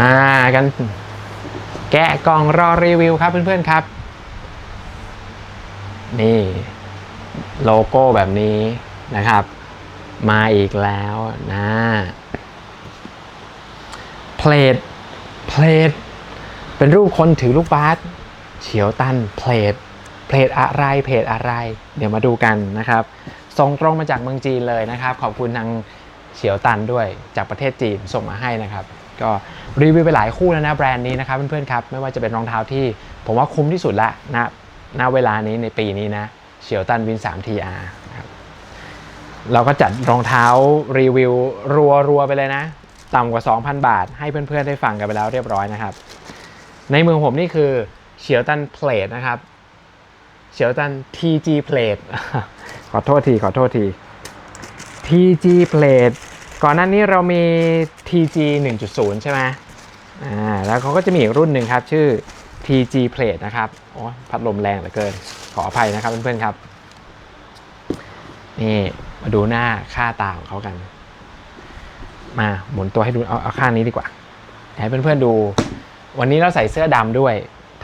มากัน แกะกล่องรอรีวิวครับเพื่อนๆครับ นี่ โลโก้แบบนี้นะครับ มาอีกแล้วนะเพลทเพลทเป็นรูปคนถือลูกบาสเฉียวตันเพลทเพลทอะไรเพจอะไร เดี๋ยวมาดูกันนะครับส่งตรงมาจากเมืองจีนเลยนะครับ ขอบคุณทางเฉียวตันด้วยจากประเทศจีนส่งมาให้นะครับ ก็รีวิวไปหลายคู่แล้วนะแบรนด์นี้นะครับเพื่อนๆครับไม่ว่าจะเป็นรองเท้าที่ผมว่าคุ้มที่สุดละนะณเวลานี้ในปีนี้นะเฉียวตันวิน 3 TR ครับเราก็จัดรองเท้ารีวิวรัวๆไปเลยนะ ต่ำกว่า 2,000 บาท ให้เพื่อนๆได้ฟังกันไปแล้วเรียบร้อยนะครับ ในมือผมนี่คือเฉียวตันเพลทนะครับเฉียวตัน TG Plate ขอโทษที ขอโทษที TG Plate ก่อนหน้านี้เรามี TG 1.0 ใช่ไหมอ่าแล้วเขาก็จะมีอีกรุ่นหนึ่งครับ ชื่อ TG Plate นะครับโอ้พัดลมแรงเหลือเกิน ขออภัยนะครับเพื่อนๆครับ นี่ มาดูหน้าค่าตาของเขากัน มาหมุนตัวให้ดูเอาเอาข้างนี้ดีกว่าให้เพื่อนๆดู วันนี้เราใส่เสื้อดำด้วย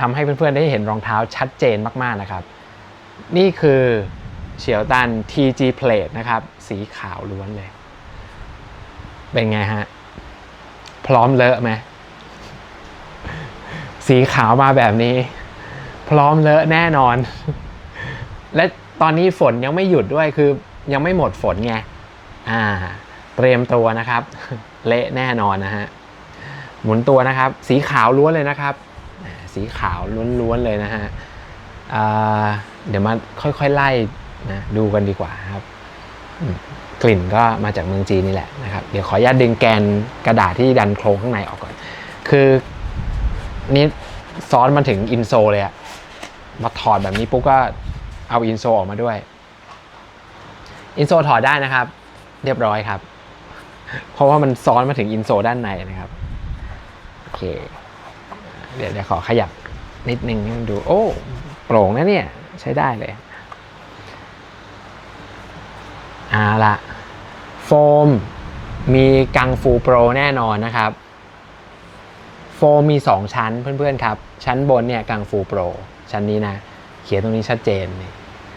ทำให้เพื่อนๆได้เห็นรองเท้าชัดเจนมากๆนะครับ นี่คือเฉียวตัน TG Plate นะครับ สีขาวล้วนเลย เป็นไงฮะ พร้อมเลอะไหมสีขาวมาแบบนี้ พร้อมเลอะแน่นอน และตอนนี้ฝนยังไม่หยุดด้วยคือยังไม่หมดฝนไงอ่า เตรียมตัวนะครับ เละแน่นอนนะฮะหมุนตัวนะครับ สีขาวล้วนเลยนะครับ สีขาวล้วนๆเลยนะฮะเดี๋ยวมาค่อยๆไล่นะดูกันดีกว่าครับ กลิ่นก็มาจากเมืองจีนนี่แหละนะครับ เดี๋ยวขออนุญาตดึงแกนกระดาษที่ดันโครงข้างในออกก่อน คือนี่ซ้อนมาถึงอินโซเลยอะมาถอดแบบนี้ปุ๊บก็เอาอินโซออกมาด้วย อินโซถอดได้นะครับ เรียบร้อยครับ เพราะว่ามันซ้อนมาถึงอินโซด้านในนะครับโอเค เดี๋ยวเดี๋ยวขอขยับนิดนึงให้มันดู โอ้ โปร่งนะเนี่ย ใช้ได้เลยเอาละโฟมมีกังฟูโปรแน่นอนนะครับ โฟมมี 2 ชั้นเพื่อนๆครับ ชั้นบนเนี่ยกังฟูโปรชั้นนี้นะ เขียนตรงนี้ชัดเจน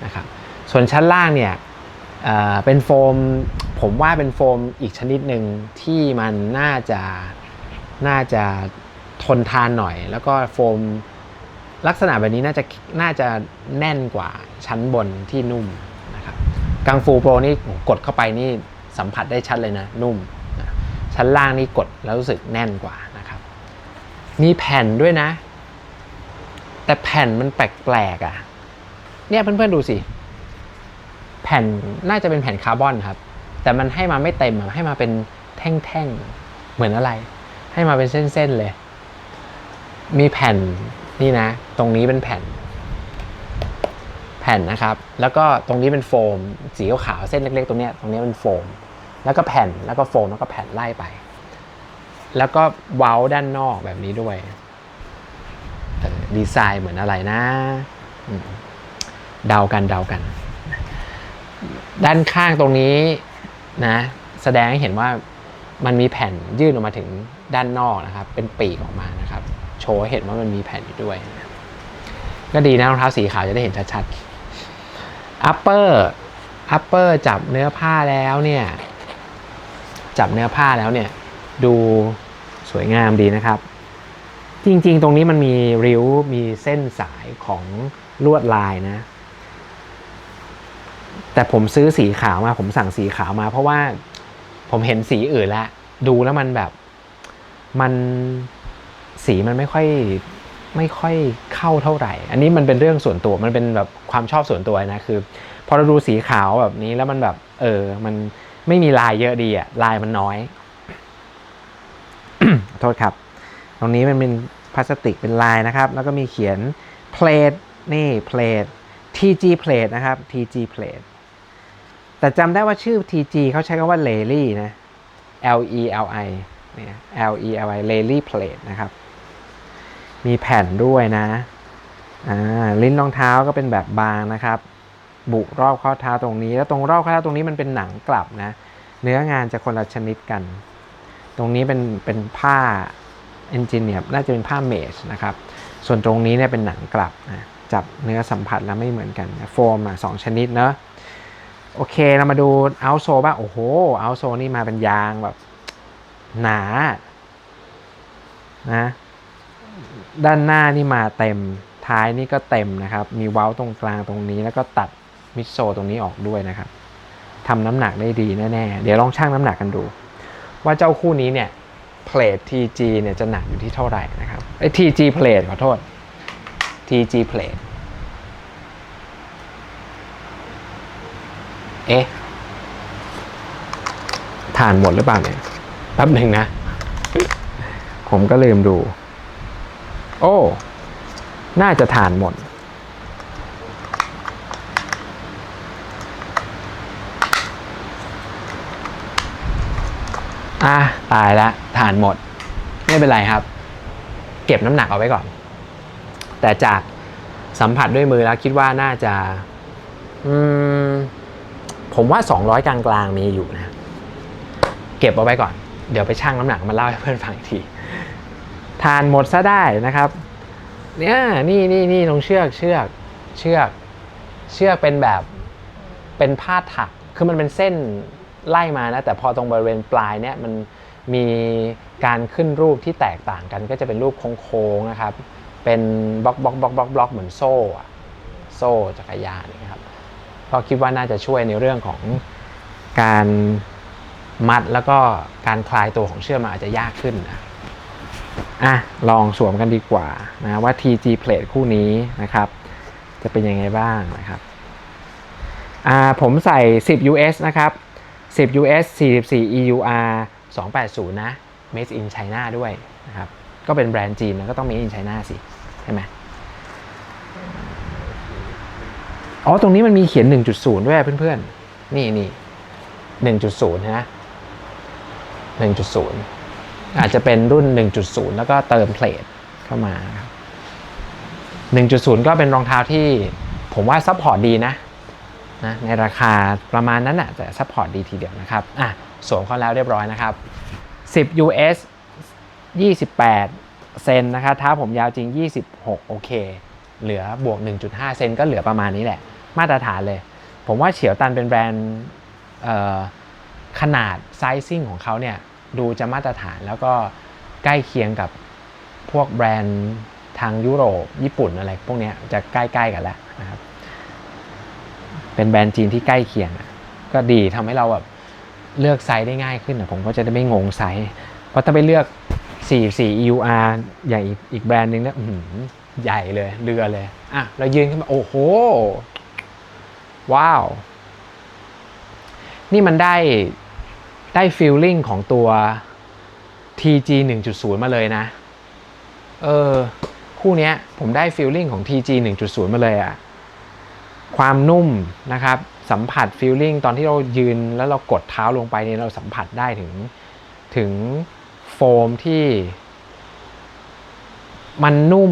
นะครับส่วนชั้นล่างเนี่ยเเป็นโฟมผมว่าเป็นโฟมอีกชนิดหนึ่งที่มันน่าจะน่าจะทนทานหน่อย แล้วก็โฟมลักษณะแบบนี้น่าจะน่าจะแน่นกว่าชั้นบนที่นุ่ม กังฟูโปรนี่กดเข้าไปนี่สัมผัสได้ชัดเลยนะ นุ่มนะชั้นล่างนี่กดแล้วรู้สึกแน่นกว่านะครับ มีแผ่นด้วยนะ แต่แผ่นมันแปลกๆอะ่ะ เนี่ยเพื่อนๆดูสิ แผ่นน่าจะเป็นแผ่นคาร์บอนครับ แต่มันให้มาไม่เต็มอะให้มาเป็นแท่งๆ เหมือนอะไร ให้มาเป็นเส้นๆเลย มีแผ่นนี่นะ ตรงนี้เป็นแผ่น แผ่นนะครับ แล้วก็ตรงนี้เป็นโฟม สีขาวเส้นเล็กๆ ตรงนี้ตรงนี้เป็นโฟม แล้วก็แผ่นแล้วก็โฟมแล้วก็แผ่นไล่ไป แล้วก็เว้าด้านนอกแบบนี้ด้วยดีไซน์เหมือนอะไรนะเดากันเดากัน ด้านข้างตรงนี้นะ แสดงให้เห็นว่ามันมีแผ่นยื่นออกมาถึงด้านนอกนะครับ เป็นปีกออกมานะครับ โชว์ให้เห็นว่ามันมีแผ่นอยู่ด้วย ก็ดีนะรองเท้าสีขาวจะได้เห็นชัดๆ upper upper จับเนื้อผ้าแล้วเนี่ยจับเนื้อผ้าแล้วเนี่ยดูสวยงามดีนะครับ จริงๆ ตรงนี้มันมีริ้วมีเส้นสายของลวดลายนะ แต่ผมซื้อสีขาวมา ผมสั่งสีขาวมา เพราะว่าผมเห็นสีอื่นแล้วดูแล้วมันแบบ มันสีมันไม่ค่อย ไม่ค่อยเข้าเท่าไหร่ อันนี้มันเป็นเรื่องส่วนตัวมันเป็นแบบความชอบส่วนตัวนะคือ พอเราดูสีขาวแบบนี้แล้วมันแบบ เออ มันไม่มีลายเยอะดีอะลายมันน้อย โทษครับ ตรงนี้มันเป็นพลาสติกเป็นลายนะครับ แล้วก็มีเขียน plate นี่ plate TG plate นะครับ TG plate แต่จำได้ว่าชื่อ TG เขาใช้คำว่า l e l y นะ L E L I เนี่ย L E L I l e l y plate นะครับ มีแผ่นด้วยนะอ่าลิ้นรองเท้าก็เป็นแบบบางนะครับ บุรอบข้อเท้าตรงนี้ แล้วตรงรอบข้อเท้าตรงนี้มันเป็นหนังกลับนะ เนื้องานจะคนละชนิดกัน ตรงนี้เป็นเป็นผ้าเอนจิเนี่ยน่าจะเป็นผ้าเมชนะครับ ส่วนตรงนี้เนี่ยเป็นหนังกลับนะจับเนื้อสัมผัสแล้วไม่เหมือนกันโฟมอะสองชนิดเนอะโอเคเรามาดูเอาโซบ้างโอ้โหเอาโซนี่มาเป็นยางแบบหนานะ ด้านหน้านี่มาเต็ม ท้ายนี่ก็เต็มนะครับ มีเว้าตรงกลางตรงนี้ แล้วก็ตัดมิดโซตรงนี้ออกด้วยนะครับทำน้ำหนักได้ดีแน่ๆ เดี๋ยวลองชั่งน้ำหนักกันดู ว่าเจ้าคู่นี้เนี่ยเพลท TG เนี่ยจะหนักอยู่ที่เท่าไหร่นะครับไอ้ TG เพลทขอโทษ TG เพลทเอ๊ะทานหมดหรือเปล่าเนี่ยแป๊บหนึ่งนะ ผมก็ลืมดู โอ้ น่าจะทานหมด อะ ตายแล้วทานหมด ไม่เป็นไรครับ เก็บน้ำหนักเอาไว้ก่อน แต่จากสัมผัสด้วยมือแล้วคิดว่าน่าจะอืมผมว่า 200 กลางๆมีอยู่นะ เก็บเอาไว้ก่อน เดี๋ยวไปชั่งน้ำหนักมาเล่าให้เพื่อนฟังอีกที ทานหมดซะได้นะครับ เนี่ยนี่นี่นี่ตรงเชือกเชือกเชือกเชือกเป็นแบบเป็นผ้าถัก คือมันเป็นเส้นไล่มานะ แต่พอตรงบริเวณปลายเนี่ยมันมีการขึ้นรูปที่แตกต่างกัน ก็จะเป็นรูปโค้งๆนะครับ เป็นบล็อกบล็อกบล็อกบล็อกบล็อกเหมือนโซ่โซ่จักรยานนะครับก็คิดว่าน่าจะช่วยในเรื่องของการมัดแล้วก็การคลายตัวของเชือกมันอาจจะยากขึ้นนะ อะลองสวมกันดีกว่านะว่า TG plate คู่นี้นะครับ จะเป็นยังไงบ้างนะครับอ่าผมใส่ 10 US นะครับ 10 US 44 EUR 280 นะ Made in China ด้วยนะครับ ก็เป็นแบรนด์จีนแล้วก็ต้อง Made in China สิ ใช่ไหมอ๋อ ตรงนี้มันมีเขียน 1.0 ด้วยเพื่อนๆ นี่นี่1.0 นะ1.0 อาจจะเป็นรุ่น 1.0 แล้วก็เติมเพลทเข้ามาครับ1.0 ก็เป็นรองเท้าที่ผมว่าซัพพอร์ตดีนะนะในราคาประมาณนั้นนะแต่ซัพพอร์ตดีทีเดียวนะครับอะสวมเข้าแล้วเรียบร้อยนะครับ 10 US 28 เซนนะครับเท้าผมยาวจริง 26 โอเค เหลือบวก 1.5 เซนก็เหลือประมาณนี้แหละ มาตรฐานเลย ผมว่าเฉียวตันเป็นแบรนด์ขนาดไซซิ่งของเขาเนี่ย ดูจะมาตรฐานแล้วก็ใกล้เคียงกับพวกแบรนด์ทางยุโรป ญี่ปุ่นอะไรพวกนี้จะใกล้ๆกันแล้วนะครับ เป็นแบรนด์จีนที่ใกล้เคียงก็ดีทำให้เราแบบเลือกไซส์ได้ง่ายขึ้นอะผมก็จะได้ไม่งงไซส์ เพราะถ้าไปเลือก 44 EUR อย่างอีกแบรนด์หนึงเนี่ยใหญ่เลยเรือเลย อะ เรายืนขึ้นมา โอ้โห ว้าว นี่มันได้ ได้ฟีลลิ่งของตัว TG 1.0 มาเลยนะ เออ คู่นี้ผมได้ฟีลลิ่งของ TG 1.0 มาเลยอะความนุ่มนะครับ สัมผัสฟีลลิ่งตอนที่เรายืนแล้วเรากดเท้าลงไปเนี่ยเราสัมผัสได้ถึงถึงโฟมที่ มันนุ่ม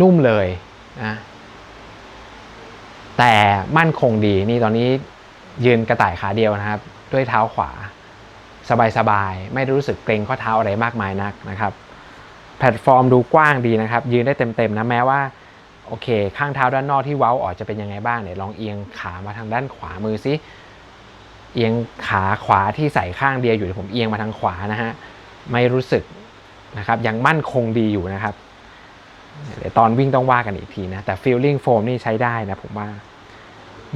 นุ่มเลยนะแต่มั่นคงดีนี่ตอนนี้ยืนกระต่ายขาเดียวนะครับ ด้วยเท้าขวา สบายๆ ไม่ได้รู้สึกเกรงข้อเท้าอะไรมากมายนักนะครับ แพลตฟอร์มดูกว้างดีนะครับ ยืนได้เต็มๆนะแม้ว่าโอเค ข้างเท้าด้านนอกที่เว้าออกจะเป็นยังไงบ้างเนี่ยลองเอียงขามาทางด้านขวามือซิเอียงขาขวาที่ใส่ข้างเดียวอยู่เดี๋ยวผมเอียงมาทางขวานะฮะไม่รู้สึกนะครับยังมั่นคงดีอยู่นะครับเดี๋ยวตอนวิ่งต้องว่ากันอีกทีนะแต่ feeling foam นี่ใช้ได้นะผมว่า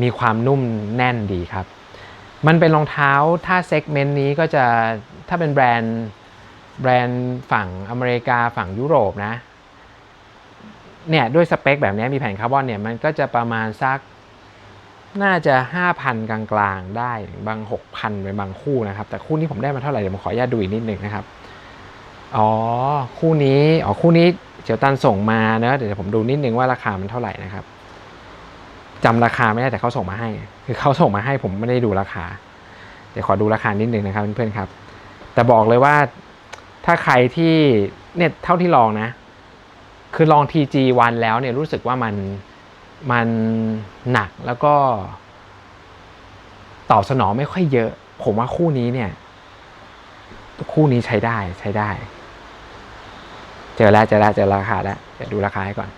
มีความนุ่มแน่นดีครับ มันเป็นรองเท้าถ้าเซกเมนต์นี้ก็จะถ้าเป็นแบรนด์แบรนด์ฝั่งอเมริกาฝั่งยุโรปนะเนี่ยด้วยสเปคแบบนี้มีแผ่นคาร์บอนเนี่ยมันก็จะประมาณสักน่าจะ 5,000 กลางๆ ได้บาง 6,000เป็นบางคู่นะครับ แต่คู่นี้ผมได้มาเท่าไหร่ เดี๋ยวผมขออนุญาตดูอีกนิดหนึ่งนะครับ อ๋อ คู่นี้อ๋อคู่นี้เจียวตันส่งมาเนอะเดี๋ยวผมดูนิดนึงว่าราคามันเท่าไหร่นะครับจำราคาไม่ได้แต่เขาส่งมาให้คือเขาส่งมาให้ผมไม่ได้ดูราคา เดี๋ยวขอดูราคานิดนึงนะครับเพื่อนๆครับ แต่บอกเลยว่าถ้าใครที่เนี่ยเท่าที่ลองนะ คือลอง TG วันแล้วเนี่ยรู้สึกว่ามันมันหนักแล้วก็ ตอบสนองไม่ค่อยเยอะ ผมว่าคู่นี้เนี่ย คู่นี้ใช้ได้ใช้ได้ เจอแล้วเจอแล้วเจอราคาแล้วเดี๋ยวดูราคาให้ก่อน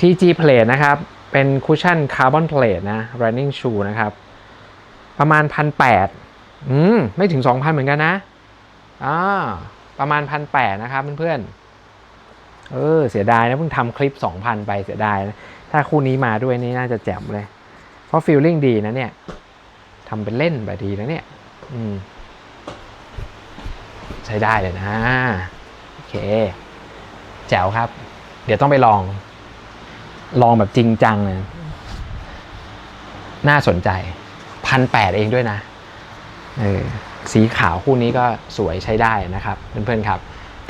TG Plate นะครับ เป็นคุชชั่นคาร์บอนเพลทนะ running shoe นะครับ ประมาณพันแปดอืม ไม่ถึงสองพันเหมือนกันนะอ่าประมาณพันแปดนะครับเพื่อนๆเออ เสียดายนะเพิ่งทำคลิป2,000ไปเสียดายนะ ถ้าคู่นี้มาด้วยนี่น่าจะแจ่มเลย เพราะฟีลลิ่งดีนะเนี่ยทำเป็นเล่นแบบดีนะเนี่ย อืม ใช้ได้เลยนะ โอเค แจ๋วครับ เดี๋ยวต้องไปลอง ลองแบบจริงจังเลยน่าสนใจพันแปดเองด้วยนะเออสีขาวคู่นี้ก็สวยใช้ได้นะครับ เพื่อนๆครับ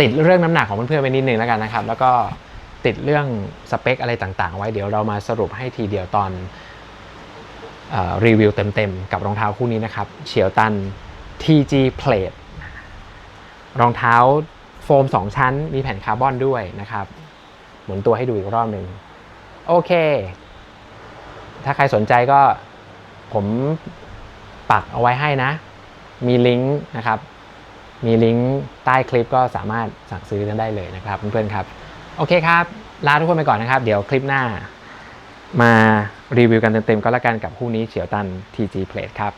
ติดเรื่องน้ำหนักของเพื่อนๆไปนิดนึงแล้วกันนะครับ แล้วก็ติดเรื่องสเปคอะไรต่างๆ ไว้เดี๋ยวเรามาสรุปให้ทีเดียวตอนออรีวิวเต็มๆ กับรองเท้าคู่นี้นะครับเฉียวตัน TG Plate รองเท้าโฟม 2 ชั้นมีแผ่นคาร์บอนด้วยนะครับ หมุนตัวให้ดูอีกรอบหนึ่ง โอเค ถ้าใครสนใจก็ผมปักเอาไว้ให้นะ มีลิงก์นะครับ มีลิงก์ใต้คลิปก็สามารถสั่งซื้อกันได้เลยนะครับเพื่อนๆครับ โอเคครับ ลาทุกคนไปก่อนนะครับ เดี๋ยวคลิปหน้า มารีวิวกันเต็มๆก็แล้วกันกับคู่นี้เฉียวตัน TG Plate ครับ